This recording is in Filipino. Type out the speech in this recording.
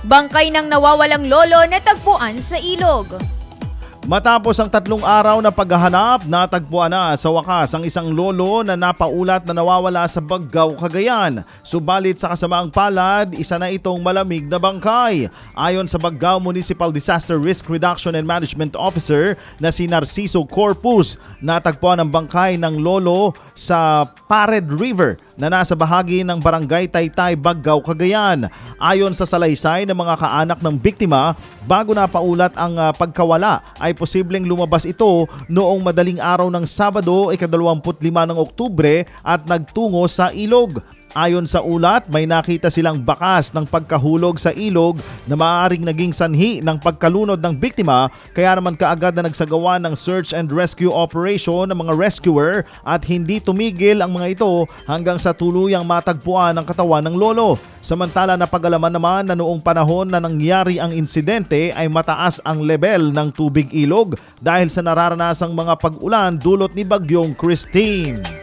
Bangkay ng nawawalang lolo na tagpuan sa ilog. Matapos ang tatlong araw na paghahanap, natagpuan na sa wakas ang isang lolo na napaulat na nawawala sa Baggaw, Cagayan. Subalit sa kasamaang palad, isa na itong malamig na bangkay. Ayon sa Baggaw Municipal Disaster Risk Reduction and Management Officer na si Narciso Corpus, natagpuan ang bangkay ng lolo sa Pared River na nasa bahagi ng Barangay Taytay, Baggaw, Cagayan. Ayon sa salaysay ng mga kaanak ng biktima, bago napaulat ang ah, pagkawala ay posibleng lumabas ito noong madaling araw ng Sabado, ika-25 ng Oktubre at nagtungo sa ilog. Ayon sa ulat, may nakita silang bakas ng pagkahulog sa ilog na maaaring naging sanhi ng pagkalunod ng biktima kaya naman kaagad na nagsagawa ng search and rescue operation ng mga rescuer at hindi tumigil ang mga ito hanggang sa tuluyang matagpuan ang katawan ng lolo. Samantala napag-alaman naman na noong panahon na nangyari ang insidente ay mataas ang level ng tubig ilog dahil sa nararanasang mga pag-ulan dulot ni Bagyong Christine.